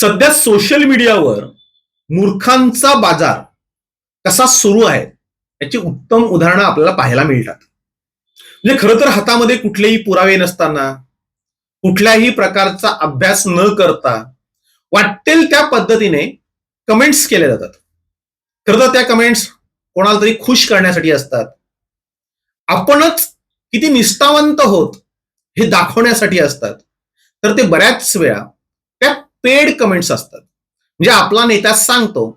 सध्या सोशल मीडियावर मूर्खांचा बाजार कसा सुरू आहे याची उत्तम उदाहरणं आपल्याला पाहायला मिळतात. म्हणजे खरं तर हातामध्ये कुठलेही पुरावे नसताना कुठल्याही प्रकारचा अभ्यास न करता वाटेल त्या पद्धतीने कमेंट्स केल्या जातात. खरं तर त्या कमेंट्स कोणाला तरी खुश करण्यासाठी असतात. आपणच किती निष्ठावंत होत हे दाखवण्यासाठी असतात. तर ते बऱ्याच वेळा पेड कमेंट्स असतात. म्हणजे आपला नेता सांगतो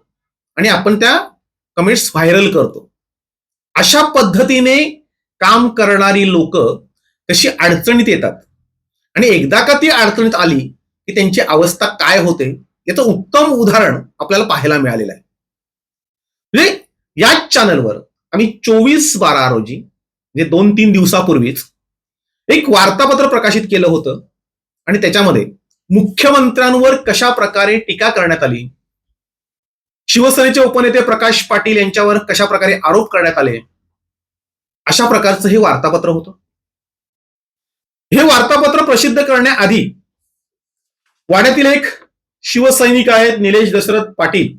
आणि आपण त्या कमेंट्स व्हायरल करतो. अशा पद्धतीने काम करणारी लोक कशी अडचणीत येतात? आणि एकदा का ती अडचणीत आली की त्यांची अवस्था काय होते? याचं उत्तम उदाहरण आपल्याला पाहायला मिळालेलं आहे. म्हणजे याच चॅनलवर आम्ही चोवीस बारा रोजी म्हणजे दोन तीन दिवसापूर्वीच एक वार्तापत्र प्रकाशित केलं होतं. आणि त्याच्यामध्ये मुख्यमंत्र्यांवर कशा प्रकारे टीका करण्यात आली? शिवसेनेचे उपनेते प्रकाश पाटील यांच्यावर कशा प्रकारे आरोप करण्यात आले? अशा प्रकारचं हे वार्तापत्र होतं. हे वार्तापत्र प्रसिद्ध करण्याआधी वाड्यातील एक शिवसैनिक आहेत निलेश दशरथ पाटील.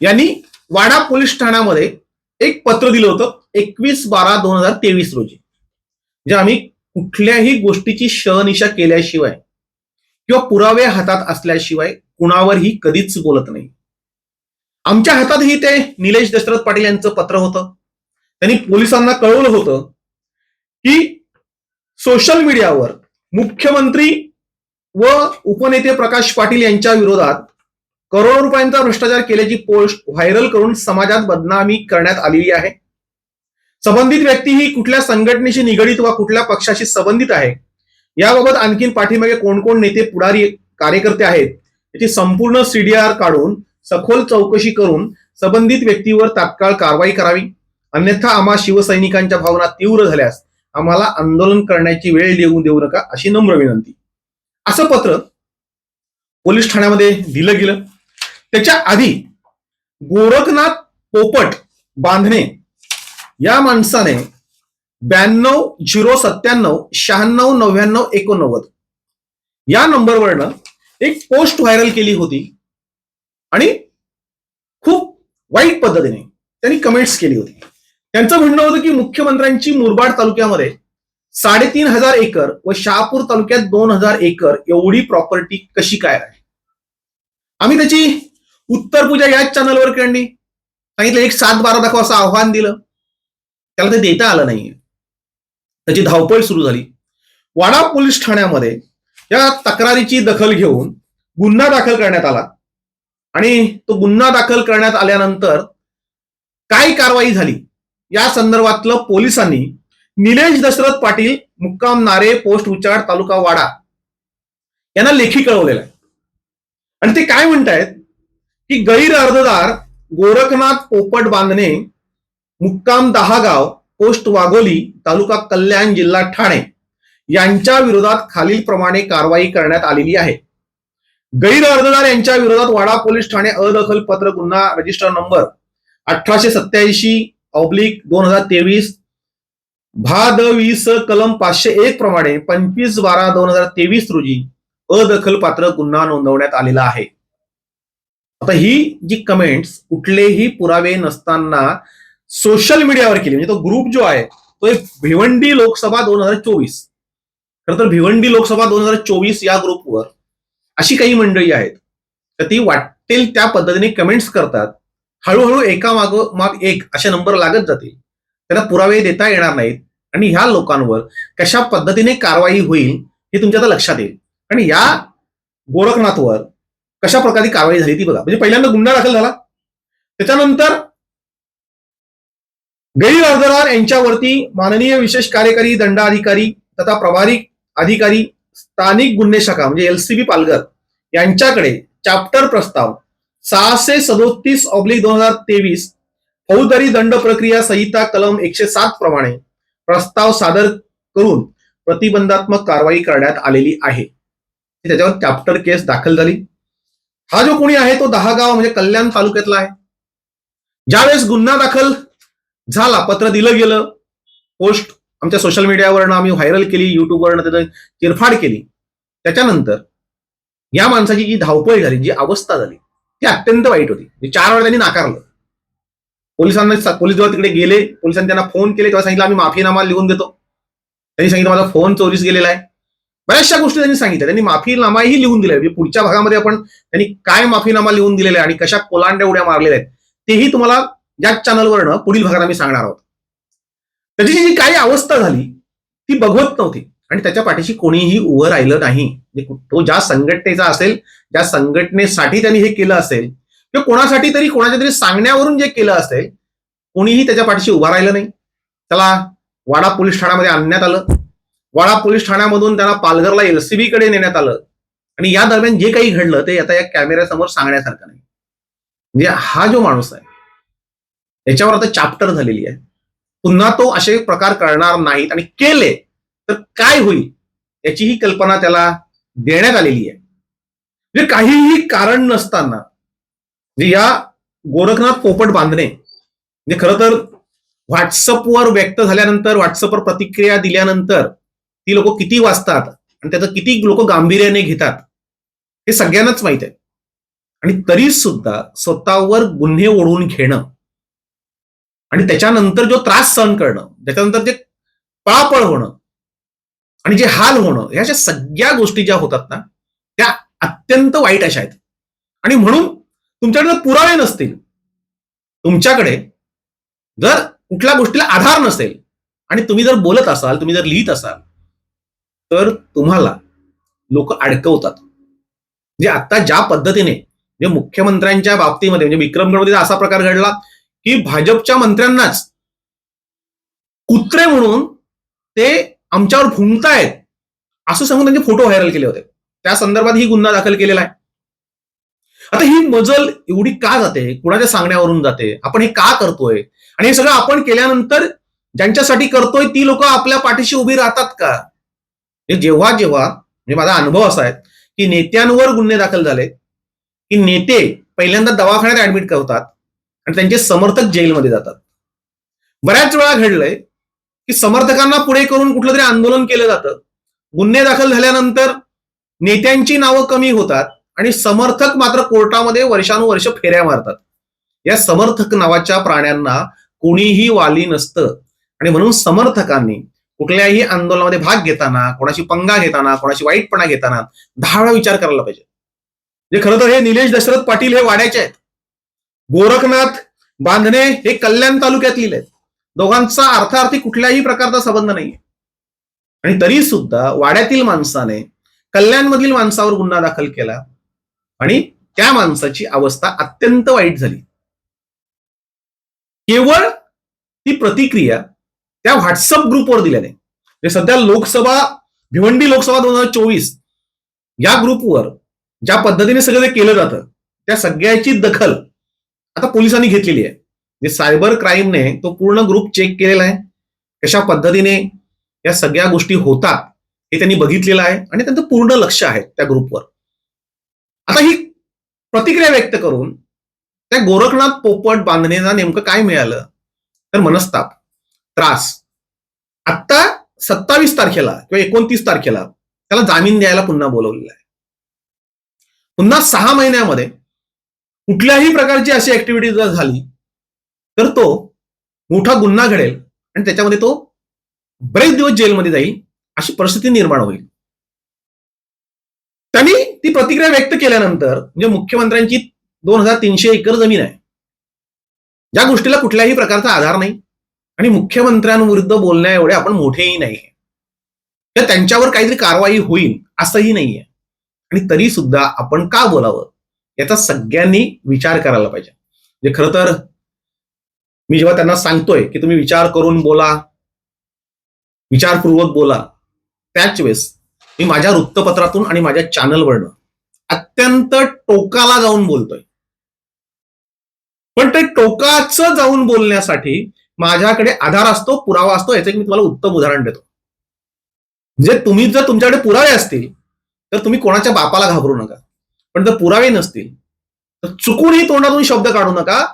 यांनी वाडा पोलीस ठाण्यामध्ये एक पत्र दिलं होतं एकवीस बारा दोन हजार तेवीस रोजी. जे आम्ही कुठल्याही गोष्टीची शहनिशा केल्याशिवाय किंवा पुरावे हातात असल्याशिवाय कुणावरही कधीच बोलत नाही. आमच्या हातातही ते निलेश दशरथ पाटील यांचं पत्र होतं. त्यांनी पोलिसांना कळवलं होतं की सोशल मीडियावर मुख्यमंत्री व उपनेते प्रकाश पाटील यांच्या विरोधात करोडो रुपयांचा भ्रष्टाचार केल्याची पोस्ट व्हायरल करून समाजात बदनामी करण्यात आलेली आहे. संबंधित व्यक्ती ही कुठल्या संघटनेशी निगडीत वा कुठल्या पक्षाशी संबंधित आहे याबाबत आणखीन पाठीमागे कोण कोण नेते पुढारी कार्यकर्ते आहेत याची संपूर्ण सीडीआर काढून सखोल चौकशी करून संबंधित व्यक्तीवर तात्काळ कारवाई करावी. अन्यथा आम्हा शिवसैनिकांच्या भावना तीव्र झाल्यास आम्हाला आंदोलन करण्याची वेळ देऊ देऊ नका अशी नम्र विनंती. असं पत्र पोलीस ठाण्यामध्ये दिलं गेलं. त्याच्या आधी गोरखनाथ पोपट बांधणे या माणसाने ब्याण्णव झिरो सत्त्याण्णव शहाण्णव नव्याण्णव एकोणनव्वद. या नंबरवरनं एक पोस्ट व्हायरल केली होती आणि खूप वाईट पद्धतीने त्यांनी कमेंट्स केली होती. त्यांचं म्हणणं होतं की मुख्यमंत्र्यांची मुरबाड तालुक्यामध्ये साडेतीन हजार एकर व शहापूर तालुक्यात दोन हजार एकर एवढी प्रॉपर्टी कशी काय आहे आम्ही त्याची उत्तर पूजा याच चॅनलवर करणी. सांगितलं एक सात बारा दाखवा असं आव्हान दिलं. त्याला ते देता आलं नाहीये. त्याची धावपळ सुरू झाली. वाडा पोलीस ठाण्यामध्ये या तक्रारीची दखल घेऊन गुन्हा दाखल करण्यात आला. आणि तो गुन्हा दाखल करण्यात आल्यानंतर काय कारवाई झाली? या संदर्भातलं पोलिसांनी निलेश दशरथ पाटील मुक्काम नारे पोस्ट उचाड तालुका वाडा यांना लेखी कळवलेलं आहे. आणि ते काय म्हणतायत? की गैर अर्जदार गोरखनाथ पोपट बांधणे मुक्काम दहागाव पोस्ट वाघोली तालुका कल्याण जिल्हा ठाणे यांच्या विरोधात खालीलप्रमाणे कारवाई करण्यात आलेली आहे. गैर अर्जदार यांच्या विरोधात वाडा पोलीस ठाणे अदखल पत्र गुन्हा रजिस्टर नंबर अठराशे सत्याऐंशी ऑब्लिक दोन हजार तेवीस भाद वीस कलम पाचशे एक प्रमाणे पंचवीस बारा दोन हजार तेवीस रोजी अदखल पात्र गुन्हा नोंदवण्यात आलेला आहे. आता ही जी कमेंट्स कुठलेही पुरावे नसताना सोशल मीडियावर केली. म्हणजे तो ग्रुप जो आहे तो एक भिवंडी लोकसभा दोन हजार चोवीस. खरं तर भिवंडी लोकसभा दोन हजार चोवीस या ग्रुपवर अशी काही मंडळी आहेत तर ती वाटेल त्या पद्धतीने कमेंट्स करतात. हळूहळू एका माग माग एक असे नंबर लागत जातील. त्यांना पुरावे देता येणार नाहीत. आणि ह्या लोकांवर कशा पद्धतीने कारवाई होईल हे तुमच्या आता लक्षात येईल. आणि या गोरखनाथवर कशा प्रकारे कारवाई झाली ती बघा. म्हणजे पहिल्यांदा गुन्हा दाखल झाला. त्याच्यानंतर अर्जदार यांच्यावरती माननीय विशेष कार्यकारी दंडाधिकारी तथा प्रभारी अधिकारी स्थानिक गुन्हे शाखा म्हणजे एलसीबी पालघर यांच्याकडे चॅप्टर प्रस्ताव सहाशे सदोतीस ऑब्लिक दोन हजार तेवीस फौजदारी दंड प्रक्रिया संहिता कलम एकशे सात प्रमाणे प्रस्ताव सादर करून प्रतिबंधात्मक कारवाई करण्यात आलेली आहे. त्याच्यावर चॅप्टर केस दाखल झाली. हा जो कोणी आहे तो दहा गाव म्हणजे कल्याण तालुक्यातला आहे. ज्यावेळेस गुन्हा दाखल झाला पत्र दिलं गेलं पोस्ट आमच्या सोशल मीडियावरनं आम्ही व्हायरल केली युट्यूबवरनं त्याचं चिरफाड केली. त्याच्यानंतर या माणसाची जी धावपळ झाली जी अवस्था झाली ती अत्यंत वाईट होती. म्हणजे चार वेळा त्यांनी नाकारलं. पोलिसांना पोलीस जेव्हा तिकडे गेले पोलिसांनी त्यांना फोन केले तेव्हा सांगितलं आम्ही माफीनामा लिहून देतो. त्यांनी सांगितलं माझा फोन चोरीस गेलेला आहे. बऱ्याचशा गोष्टी त्यांनी सांगितल्या. त्यांनी माफीनामाही लिहून दिलाय. म्हणजे पुढच्या भागामध्ये आपण त्यांनी काय माफीनामा लिहून दिलेला आहे आणि कशा कोलांड्या उड्या मारलेल्या आहेत तेही तुम्हाला या चॅनलवरनं पुढील भागात आम्ही सांगणार आहोत. त्याची जी काही अवस्था झाली ती बघवत नव्हती. आणि त्याच्या पाठीशी कोणीही उभं राहिलं नाही. म्हणजे तो ज्या संघटनेचा असेल ज्या संघटनेसाठी त्यांनी हे केलं असेल किंवा कोणासाठी तरी कोणाच्या तरी सांगण्यावरून जे केलं असेल कोणीही त्याच्या पाठीशी उभा राहिलं नाही. त्याला वाडा पोलीस ठाण्यामध्ये आणण्यात आलं. वाडा पोलीस ठाण्यामधून त्याला पालघरला एलसीबी कडे नेण्यात आलं. आणि या दरम्यान जे काही घडलं ते आता या कॅमेऱ्यासमोर सांगण्यासारखं नाही. म्हणजे हा जो माणूस आहे याच्यावर आता चाप्टर झालेली आहे. पुन्हा तो असे प्रकार करणार नाहीत आणि केले तर काय होईल? याची ही कल्पना त्याला देण्यात आलेली आहे. म्हणजे काहीही कारण नसताना म्हणजे या गोरखनाथ पोपट बांधणे म्हणजे खरं तर व्हॉट्सअपवर व्यक्त झाल्यानंतर व्हॉट्सअपवर प्रतिक्रिया दिल्यानंतर ती लोक किती वाचतात आणि त्याचं किती लोक गांभीर्याने घेतात हे सगळ्यांनाच माहीत आहे. आणि तरी सुद्धा स्वतःवर गुन्हे ओढून घेणं आणि त्याच्यानंतर जो त्रास सहन करणं त्याच्यानंतर जे पळापळ होणं आणि जे हाल होणं ह्या ज्या सगळ्या गोष्टी ज्या होतात ना त्या अत्यंत वाईट अशा आहेत. आणि म्हणून तुमच्याकडे जर पुरावे नसतील. तुमच्याकडे जर कुठल्या गोष्टीला आधार नसेल आणि तुम्ही जर बोलत असाल तुम्ही जर लिहित असाल तर तुम्हाला लोक अडकवतात. म्हणजे आता ज्या पद्धतीने म्हणजे मुख्यमंत्र्यांच्या बाबतीमध्ये म्हणजे विक्रमगडमध्ये असा प्रकार घडला की भाजपच्या मंत्र्यांनाच. कुत्रे म्हणून ते आमच्यावर फुंकतायत. असं सांगून त्यांचे फोटो व्हायरल केले होते. त्या संदर्भात ही गुन्हा दाखल केलेला आहे. आता ही मजल एवढी का जाते? कुणाच्या सांगण्यावरून जाते? आपण हे का करतोय? आणि हे सगळं आपण केल्यानंतर ज्यांच्यासाठी करतोय ती लोक आपल्या पाठीशी उभी राहतात का? हे जेव्हा जेव्हा म्हणजे माझा अनुभव असा आहे की नेत्यांवर गुन्हे दाखल झाले की नेते पहिल्यांदा दवाखान्यात ऍडमिट करतात आणि त्यांचे समर्थक जेलमध्ये जातात. बऱ्याच वेळा घडलंय की समर्थकांना पुढे करून कुठलं तरी आंदोलन केलं जातं. गुन्हे दाखल झाल्यानंतर नेत्यांची नावं कमी होतात आणि समर्थक मात्र कोर्टामध्ये वर्षानुवर्ष फेऱ्या मारतात. या समर्थक नावाच्या प्राण्यांना कोणीही वाली नसतं. आणि म्हणून समर्थकांनी कुठल्याही आंदोलनामध्ये भाग घेताना कोणाशी पंगा घेताना कोणाशी वाईटपणा घेताना दहा वेळा विचार करायला पाहिजे. म्हणजे खरं तर हे निलेश दशरथ पाटील हे वाड्याचे आहेत. गोरखनाथ बांधणे हे कल्याण तालुक्यातील आहेत. दोघांचा अर्थार्थी कुठल्याही प्रकारचा संबंध नाहीये. आणि तरी सुद्धा वाड्यातील माणसाने कल्याणमधील माणसावर गुन्हा दाखल केला. आणि त्या माणसाची अवस्था अत्यंत वाईट झाली. केवळ ती प्रतिक्रिया त्या व्हॉट्सअप ग्रुपवर दिल्याने. म्हणजे सध्या लोकसभा भिवंडी लोकसभा दोन हजार चोवीस या ग्रुपवर ज्या पद्धतीने सगळं ते केलं जातं त्या सगळ्याची दखल आता पोलिसांनी घेतलेली आहे. म्हणजे सायबर क्राईमने तो पूर्ण ग्रुप चेक केलेला आहे. कशा पद्धतीने या सगळ्या गोष्टी होतात हे त्यांनी बघितलेलं आहे आणि त्यांचं पूर्ण लक्ष आहे त्या ग्रुपवर आता ही प्रतिक्रिया व्यक्त करून त्या गोरखनाथ पोपट बांधणीला नेमकं काय मिळालं? तर मनस्ताप त्रास. आत्ता सत्तावीस तारखेला किंवा एकोणतीस तारखेला त्याला जामीन द्यायला पुन्हा बोलवलेला आहे. पुन्हा सहा महिन्यामध्ये कुठल्याही प्रकारची अशी ऍक्टिव्हिटी जर झाली तर तो मोठा गुन्हा घडेल आणि त्याच्यामध्ये तो बरेच दिवस जेलमध्ये जाईल अशी परिस्थिती निर्माण होईल. त्यांनी ती प्रतिक्रिया व्यक्त केल्यानंतर म्हणजे मुख्यमंत्र्यांची दोन हजार तीनशे एकर जमीन आहे. ज्या गोष्टीला कुठल्याही प्रकारचा आधार नाही आणि मुख्यमंत्र्यांविरुद्ध बोलण्या एवढे आपण मोठेही नाही. तर त्यांच्यावर काहीतरी कारवाई होईल असंही नाहीये. आणि तरी सुद्धा आपण का बोलावं? याचा सगळ्यांनी विचार करायला पाहिजे. म्हणजे खरं तर मी जेव्हा त्यांना सांगतोय की तुम्ही विचार करून बोला विचारपूर्वक बोला त्याच वेळेस मी माझ्या वृत्तपत्रातून आणि माझ्या चॅनलवरनं अत्यंत टोकाला जाऊन बोलतोय. पण ते टोकाचं जाऊन बोलण्यासाठी माझ्याकडे आधार असतो पुरावा असतो याचं मी तुम्हाला उत्तम उदाहरण देतो. म्हणजे तुम्ही जर तुमच्याकडे पुरावे असतील तर तुम्ही कोणाच्या बापाला घाबरू नका. पण जर पुरावे नसतील तर चुकूनही तोंडातून शब्द काढू नका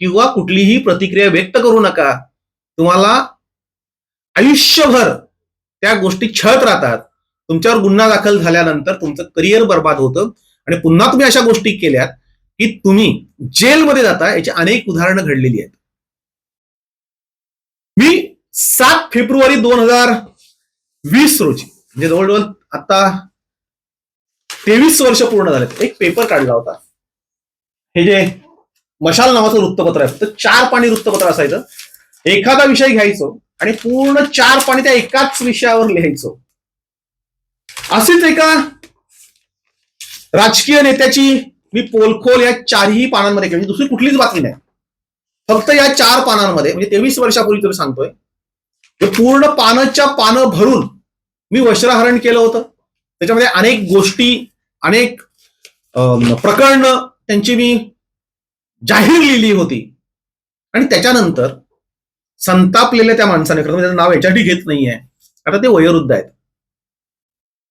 किंवा कुठलीही प्रतिक्रिया व्यक्त करू नका. तुम्हाला आयुष्यभर त्या गोष्टी छळत राहतात. तुमच्यावर गुन्हा दाखल झाल्यानंतर तुमचं करिअर बर्बाद होतं. आणि पुन्हा तुम्ही अशा गोष्टी केल्यात की तुम्ही जेलमध्ये जाता याची अनेक उदाहरणं घडलेली आहेत. मी सात फेब्रुवारी दोन हजार वीस रोजी म्हणजे जवळजवळ आता तेवीस वर्ष पूर्ण झालेत. एक पेपर काढला होता. हे जे मशाल नावाचं वृत्तपत्र आहे तर चार पाणी वृत्तपत्र असायचं. एखादा विषय घ्यायचो आणि पूर्ण चार पाणी त्या एकाच विषयावर लिहायचो. असेच एका राजकीय नेत्याची मी पोलखोल या चारही पानांमध्ये केली. म्हणजे दुसरी कुठलीच बातमी नाही. फक्त या चार पानांमध्ये म्हणजे तेवीस वर्षापूर्वी तुम्ही सांगतोय पूर्ण पानाच्या पानं भरून मी वस्त्रहरण केलं होतं. त्याच्यामध्ये अनेक गोष्टी अनेक प्रकरणं त्यांची मी जाहीर लिहिली होती. आणि त्याच्यानंतर संतापलेल्या त्या माणसाने खरं त्याचं नाव याच्यासाठी घेत नाहीये. आता ते वयोवृद्ध आहेत.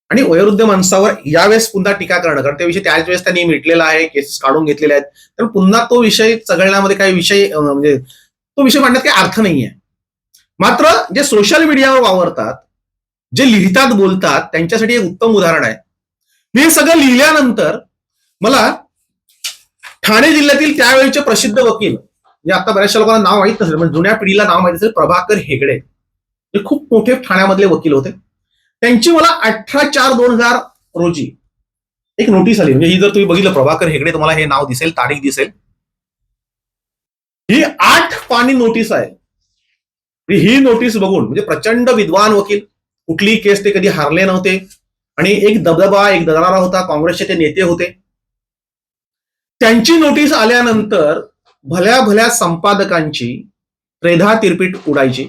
आणि वयोवृद्ध माणसावर यावेळेस पुन्हा टीका करणं कारण त्या विषय त्याच वेळेस त्यांनी मिटलेला आहे केसेस काढून घेतलेले आहेत. तर पुन्हा तो विषय चघळण्यामध्ये काही विषय म्हणजे तो विषय मांडण्यात काही अर्थ नाहीये. मात्र जे सोशल मीडियावर वावरतात जे लिहितात बोलतात त्यांच्यासाठी एक उत्तम उदाहरण आहे. हे सगळं लिहिल्यानंतर मला ठाणे जिल्ह्यातील त्यावेळीचे प्रसिद्ध वकील म्हणजे आता बऱ्याचशा लोकांना नाव माहीत नसेल पण जुन्या पिढीला नाव माहीत असेल प्रभाकर हेगडे. हे खूप मोठे ठाण्यामधले वकील होते. त्यांची मला अठरा चार दोन हजार रोजी एक नोटीस आली. म्हणजे ही जर तुम्ही बघितलं प्रभाकर हेगडे तुम्हाला हे नाव दिसेल तारीख दिसेल. ही आठ पाणी नोटीस आहे. ही नोटीस बघून म्हणजे प्रचंड विद्वान वकील कुठलीही केस ते कधी हारले नव्हते. आणि एक दबदबा एक दरारा होता काँग्रेसचे ते नेते होते. त्यांची नोटीस आल्यानंतर भल्या भल्या संपादकांची त्रेधा तिरपीट उडायची.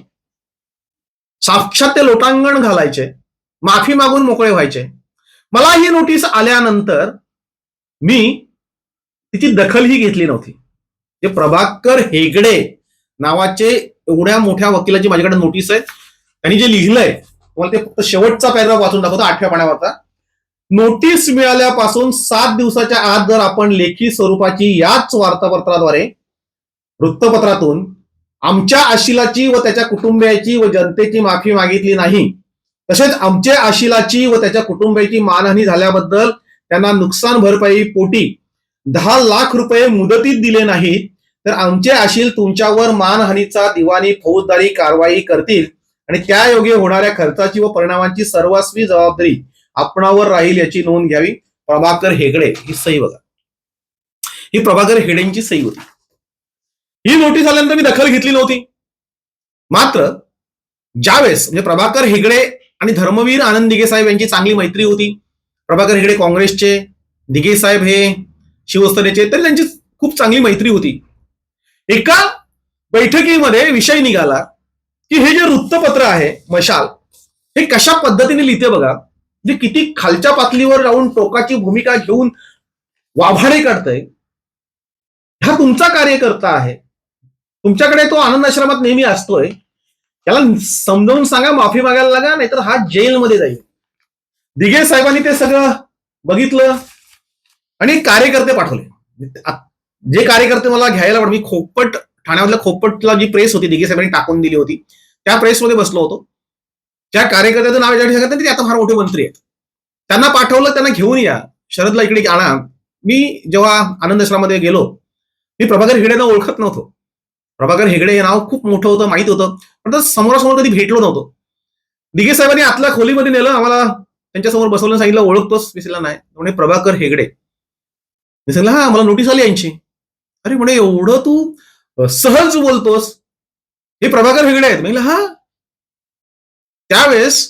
साक्षात ते लोटांगण घालायचे. माफी मागून मोकळे व्हायचे. मला ही नोटीस आल्यानंतर मी तिची दखलही घेतली नव्हती. जे प्रभाकर हेगडे नावाचे एवढ्या मोठ्या वकिलाची माझ्याकडे नोटीस आहे. त्यांनी जे लिहिलंय तुम्हाला ते फक्त शेवटचा पॅराग्राफ वाचून दाखवतो आठव्या पाण्यावरचा नोटीस मिळाल्यापासून सात दिवसाच्या आत जर आपण लेखी स्वरूपाची याच वार्तापत्राद्वारे वृत्तपत्रातून आमच्या आशिलाची व त्याच्या कुटुंबियाची व जनतेची माफी मागितली नाही तसेच आमच्या आशिलाची व त्याच्या कुटुंबियाची मानहानी झाल्याबद्दल त्यांना नुकसान भरपाई पोटी दहा लाख रुपये मुदतीत दिले नाहीत तर आमचे आशील तुमच्यावर मानहानीचा दिवाणी फौजदारी कारवाई करतील. आणि त्या योगे होणाऱ्या खर्चाची व परिणामांची सर्वस्वी जबाबदारी आपणावर राहील याची नोंद घ्यावी. प्रभाकर हेगडे ही सही बघा. ही प्रभाकर हेडेंची सही होती. ही नोटीस आल्यानंतर मी दखल घेतली नव्हती. मात्र ज्यावेळेस म्हणजे प्रभाकर हेगडे आणि धर्मवीर आनंद दिघे साहेब यांची चांगली मैत्री होती. प्रभाकर हेगडे काँग्रेसचे दिघे साहेब हे शिवसेनेचे तरी त्यांची खूप चांगली मैत्री होती. एका बैठकीमध्ये विषय निघाला. की हे जे वृत्तपत्र आहे मशाल हे कशा पद्धतीने लिहिते बघा? जे किती खालच्या पातळीवर जाऊन टोकाची भूमिका घेऊन वाभाडे काढतंय हा तुमचा कार्यकर्ता आहे. तुमच्याकडे तो आनंद आश्रमात नेहमी असतोय. त्याला समजावून सांगा माफी मागायला लागा नाहीतर हा जेलमध्ये जाईल. दिघे साहेबांनी ते सगळं बघितलं आणि कार्यकर्ते पाठवले. जे कार्यकर्ते मला घ्यायला पण मी खोपट ठाण्यामधल्या खोपटला जी प्रेस होती दिघे साहेबांनी टाकून दिली होती त्या प्रेसमध्ये बसलो होतो. त्या कार्यकर्त्याचं नाव याच्यासाठी सांगत नाही ते आता फार मोठे मंत्री आहेत. त्यांना पाठवलं त्यांना घेऊन या. शरदला इकडे आणा मी जेव्हा आनंदश्रामध्ये गेलो मी प्रभाकर हेगडेंना ओळखत नव्हतो. प्रभाकर हेगडे हे नाव खूप मोठं होतं माहीत होतं. पण तर समोरासमोर कधी भेटलो नव्हतो. दिघे साहेबांनी आतल्या खोलीमध्ये नेलं आम्हाला त्यांच्यासमोर बसवलं सांगितलं ओळखतोस. विसरला नाही. म्हणे प्रभाकर हेगडे. मी सांगितलं हा मला नोटीस आली यांची. अरे म्हणे एवढं तू सहज बोलतोस. हे प्रभाकर हेगडे आहेत. म्हणजे हा? त्यावेळेस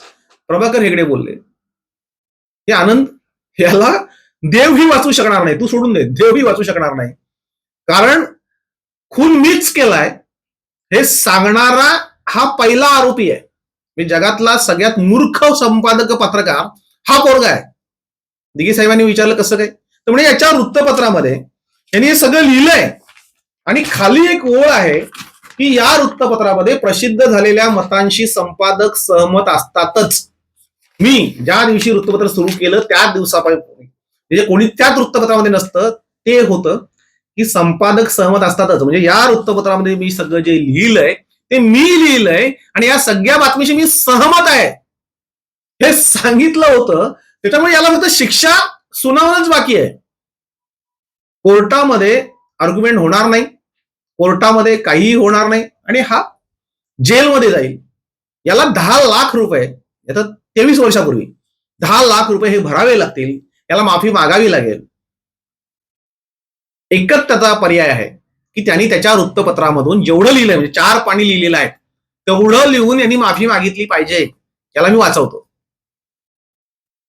प्रभाकर हेगडे बोलले हे आनंद याला देवही वाचू शकणार नाही. तू सोडून दे. देवही वाचू शकणार नाही. कारण खून मीच केलाय हे सांगणारा हा पहिला आरोपी आहे. मी जगातला सगळ्यात मूर्ख संपादक पत्रकार हा पोरगा आहे. दिघे साहेबांनी विचारलं कसं काय? तर म्हणजे याच्या वृत्तपत्रामध्ये यांनी हे सगळं लिहिलंय आणि खाली एक ओळ आहे की या वृत्तपत्रामध्ये प्रसिद्ध झालेल्या मतांशी संपादक सहमत असतातच. मी ज्या दिवशी वृत्तपत्र सुरू केलं त्या दिवसापासून म्हणजे कोणी त्याच वृत्तपत्रामध्ये नसतं ते होतं की संपादक सहमत असतातच. म्हणजे या वृत्तपत्रामध्ये मी सगळं जे लिहिलंय ते मी लिहिलंय आणि या सगळ्या बातमीशी मी सहमत आहे. हे सांगितलं होतं त्याच्यामुळे याला फक्त शिक्षा सुनावणंच बाकी आहे. कोर्टामध्ये आर्ग्युमेंट होणार नाही. कोर्टामध्ये काहीही होणार नाही आणि हा जेलमध्ये जाईल. याला दहा लाख रुपये आता तेवीस वर्षापूर्वी दहा लाख रुपये हे भरावे लागतील याला माफी मागावी लागेल. एकच त्याचा पर्याय आहे की त्यांनी त्याच्या वृत्तपत्रामधून जेवढं लिहिलंय म्हणजे चार पाणी लिहिलेलं आहे तेवढं लिहून यांनी माफी मागितली पाहिजे याला मी वाचवतो.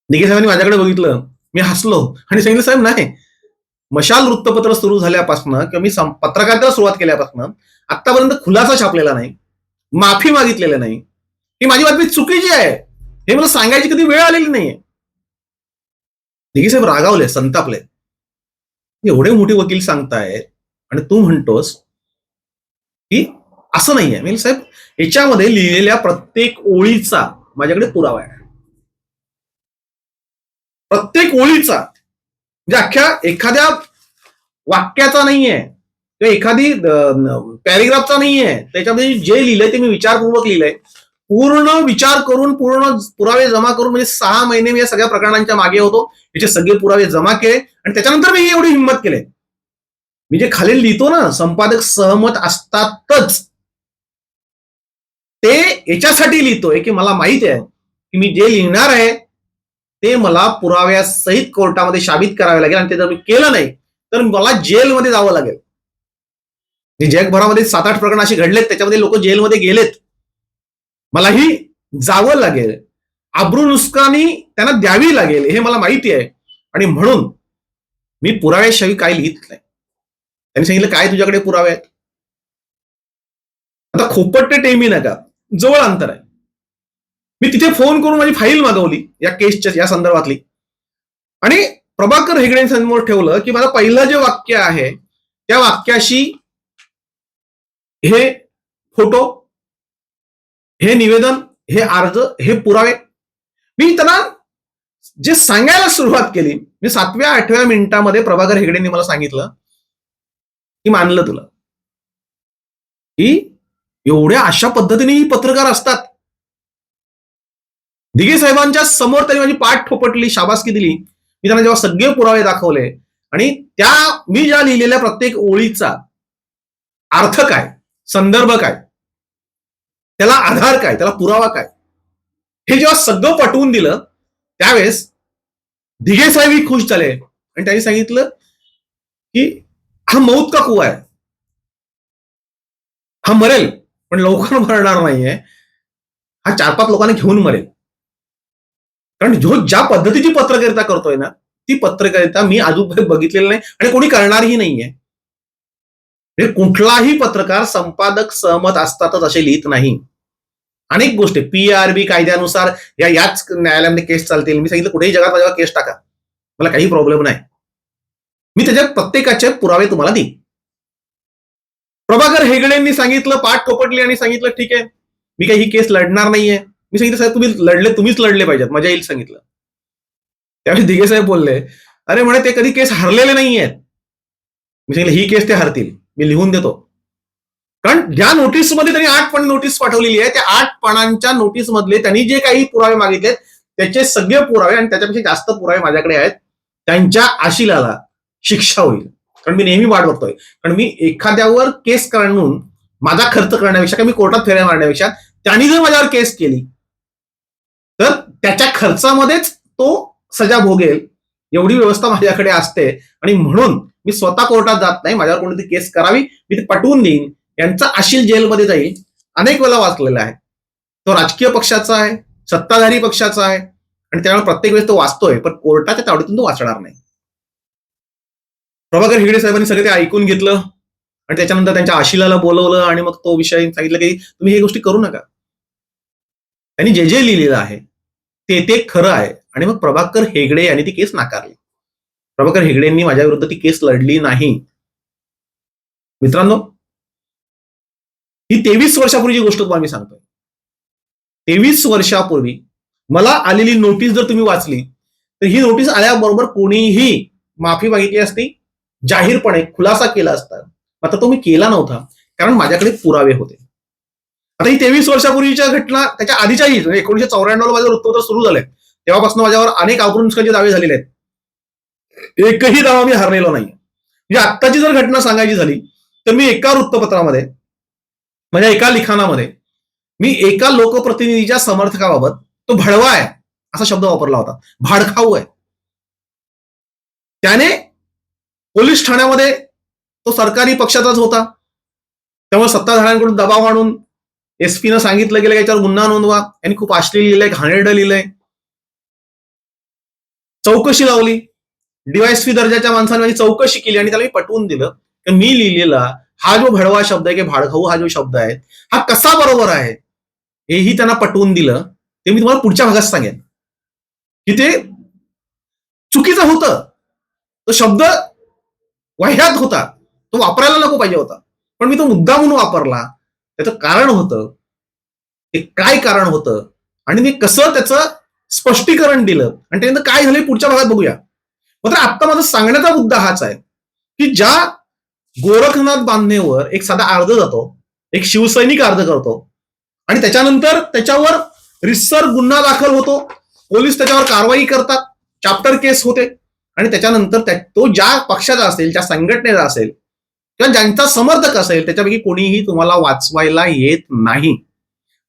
दिघे साहेबांनी माझ्याकडे बघितलं मी हसलो आणि सांगितलं साहेब नाही मशाल वृत्तपत्र सुरू झाल्यापासून किंवा मी पत्रकारिता सुरुवात केल्यापासून आतापर्यंत खुलासा छापलेला नाही माफी मागितलेली नाही. ही माझी बातमी चुकीची आहे. हे मला सांगायची कधी वेळ आलेली नाहीये. दिघे साहेब रागावले संतापले. एवढे मोठे वकील सांगतायत आणि तू म्हणतोस की असं नाहीये. मी साहेब याच्यामध्ये लिहिलेल्या प्रत्येक ओळीचा माझ्याकडे पुरावा आहे. प्रत्येक ओळीचा म्हणजे अख्ख्या एखाद्या वाक्याचा नाहीये. किंवा एखादी पॅरेग्राफचा नाहीये. त्याच्यामध्ये जे लिहिलंय ते मी विचारपूर्वक लिहिलंय. पूर्ण विचार करून पूर्ण पुरावे जमा करून म्हणजे सहा महिने मी या सगळ्या प्रकरणांच्या मागे होतो. याचे सगळे पुरावे जमा केले. आणि त्याच्यानंतर मी एवढी हिंमत केले. मी जे खालील लिहितो ना संपादक सहमत असतातच. ते याच्यासाठी लिहितोय की मला माहीत आहे की मी जे लिहिणार आहे ते मला पुराव्यासहित कोर्टामध्ये साबित करावे लागेल आणि ते जर मी केलं नाही तर मला जेलमध्ये जावं लागेल. जगभरामध्ये सात आठ प्रकरण असे घडलेत त्याच्यामध्ये लोक जेलमध्ये गेलेत. मलाही जावं लागेल. आब्रू नुस्कानी त्यांना द्यावी लागेल हे मला माहिती आहे. आणि म्हणून मी पुराव्याशिवाय काय लिहित नाही. त्यांनी सांगितलं काय तुझ्याकडे पुरावे आहेत? आता खोपट टेमी नका जवळ अंतर आहे. मी तिथे फोन करून माझी फाईल मागवली या केसच्या या संदर्भातली. आणि प्रभाकर हेगडे समोर ठेवलं की माझं पहिलं जे वाक्य आहे त्या वाक्याशी हे फोटो हे निवेदन हे अर्ज हे पुरावे. मी त्यांना जे सांगायला सुरुवात केली मी सातव्या आठव्या मिनिटामध्ये प्रभाकर हेगडेंनी मला सांगितलं की मानलं तुला. की एवढ्या अशा पद्धतीने ही पत्रकार असतात. दिघे साहेबांच्या समोर त्यांनी माझी पाठ ठोपटली शाबासकी दिली. मी त्यांना जेव्हा सगळे पुरावे दाखवले आणि त्या मी ज्या लिहिलेल्या प्रत्येक ओळीचा अर्थ काय संदर्भ काय त्याला आधार काय त्याला पुरावा काय हे जेव्हा सगळं पटवून दिलं त्यावेळेस दिघे साहेबही खुश झाले. आणि त्यांनी सांगितलं की हा मौत का कुवा आहे? हा मरेल पण लवकर मरणार नाहीये. हा चार पाच लोकांना घेऊन मरेल. कारण जो ज्या पद्धतीची पत्रकारिता करतोय ना ती पत्रकारिता मी अजून बघितलेली नाही आणि कोणी करणारही नाहीये. हे कुठलाही पत्रकार संपादक सहमत असतातच असे लिहित नाही. अनेक गोष्टी पी आर बी कायद्यानुसार या याच न्यायालयामध्ये केस चालतील. मी सांगितलं कुठेही जगात माझ्यावर केस टाका. मला काही प्रॉब्लेम नाही. मी त्याच्या प्रत्येकाचे पुरावे तुम्हाला देईन. प्रभाकर हेगडेंनी सांगितलं पाठ कोपटली आणि सांगितलं ठीक आहे. मी काही ही केस लढणार नाहीये. मी सांगितलं साहेब तुम्ही लढले तुम्हीच लढले पाहिजेत. मजा येईल सांगितलं. त्यावेळी दिघे साहेब बोलले अरे म्हणे ते कधी केस हरलेले नाही आहेत मी सांगितलं ही केस ते हरतील. मी लिहून देतो. कारण ज्या नोटीसमध्ये त्यांनी आठ पण नोटीस पाठवलेली आहे त्या आठ पानांच्या नोटीस मधले त्यांनी जे काही पुरावे मागितले त्याचे सगळे पुरावे आणि त्याच्यापेक्षा जास्त पुरावे माझ्याकडे आहेत त्यांच्या आशिलाला शिक्षा होईल. कारण मी नेहमी वाट बघतोय. कारण मी एखाद्यावर केस काढून माझा खर्च करण्यापेक्षा किंवा मी कोर्टात फेऱ्या मारण्यापेक्षा त्यांनी जर माझ्यावर केस केली तर त्याच्या खर्चामध्येच तो सजा भोगेल एवढी व्यवस्था माझ्याकडे असते. आणि म्हणून मी स्वतः कोर्टात जात नाही माझ्यावर कोणती केस करावी मी ते पटवून देईन यांचा आशील जेलमध्ये जाईल. अनेक वेळा वाचलेला आहे. तो राजकीय पक्षाचा आहे सत्ताधारी पक्षाचा आहे आणि त्यामुळे प्रत्येक वेळेस तो वाचतोय पण कोर्टाच्या तावडीतून तो वाचणार नाही. प्रभाकर हिगडे साहेबांनी सगळं ते ऐकून घेतलं आणि त्याच्यानंतर त्यांच्या आशिलाला बोलवलं आणि मग तो विषय सांगितलं की तुम्ही हे गोष्टी करू नका. त्यांनी जे जे लिहिलेलं आहे ते ते खरं आहे. आणि मग प्रभाकर हेगडे यांनी ती केस नाकारली. प्रभाकर हेगडेंनी माझ्या विरुद्ध ती केस लढली नाही. मित्रांनो ही तेवीस वर्षापूर्वीची गोष्ट तुम्हाला मी सांगतोय. तेवीस वर्षापूर्वी मला आलेली नोटीस जर तुम्ही वाचली तर ही नोटीस आल्याबरोबर कोणीही माफी मागितली असती जाहीरपणे खुलासा केला असता. मात्र तो मी केला नव्हता कारण माझ्याकडे पुरावे होते. आता ही तेवीस वर्षापूर्वीच्या घटना त्याच्या आधीच्याही म्हणजे एकोणीशे चौऱ्याण्णव माझं वृत्तपत्र सुरू झालंय तेव्हापासून माझ्यावर अनेक आवृत्तीचे दावे झालेले आहेत एकही दावा मी हरलेलो नाही म्हणजे आत्ताची जर घटना सांगायची झाली तर मी एका वृत्तपत्रामध्ये माझ्या एका लिखाणामध्ये मी एका लोकप्रतिनिधीच्या समर्थकाबाबत तो भडवा आहे असा शब्द वापरला होता. भाडखाऊ आहे. त्याने पोलीस ठाण्यामध्ये तो सरकारी पक्षाचाच होता. त्यामुळे सत्ताधाऱ्यांकडून दबाव आणून एसपीनं सांगितलं गेलं की याच्यावर गुन्हा नोंदवा. यांनी खूप आश्लील लिहिलंय घाणेरडं लिहिलंय. चौकशी लावली. डीवायसपी दर्जाच्या माणसाने माझी चौकशी केली आणि त्याला मी पटवून दिलं. की मी लिहिलेला हा जो भडवा शब्द आहे की भाडखाऊ हा जो शब्द आहे हा कसा बरोबर आहे हेही त्यांना पटवून दिलं. ते मी तुम्हाला पुढच्या भागात सांगेन. की ते चुकीचं होतं. तो शब्द वाह्यात होता. तो वापरायला नको पाहिजे होता. पण मी तो मुद्दा म्हणून वापरला. त्याचं कारण होतं. ते काय कारण होतं? आणि मी कसं त्याचं स्पष्टीकरण दिलं? आणि त्यानंतर काय झालं पुढच्या भागात बघूया. मात्र आता माझा सांगण्याचा मुद्दा हाच आहे की ज्या गोरखनाथ बांधणेवर एक साधा अर्ज जातो एक शिवसैनिक अर्ज करतो आणि त्याच्यानंतर त्याच्यावर रिसर गुन्हा दाखल होतो पोलीस त्याच्यावर कारवाई करतात चॅप्टर केस होते आणि त्याच्यानंतर त्या- तो ज्या पक्षाचा असेल ज्या संघटनेचा असेल किंवा ज्यांचा समर्थक असेल त्याच्यापैकी कोणीही तुम्हाला वाचवायला येत नाही.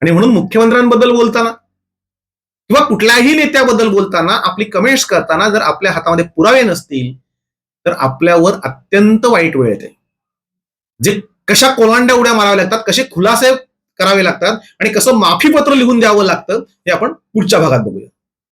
आणि म्हणून मुख्यमंत्र्यांबद्दल बोलताना किंवा कुठल्याही नेत्याबद्दल बोलताना आपली कमेंट्स करताना जर आपल्या हातामध्ये पुरावे नसतील तर आपल्यावर अत्यंत वाईट वेळ येते. जे कशा कोलांड्या उड्या माराव्या लागतात कसे खुलासे करावे लागतात आणि कसं माफीपत्र लिहून द्यावं लागतं हे आपण पुढच्या भागात बघूया.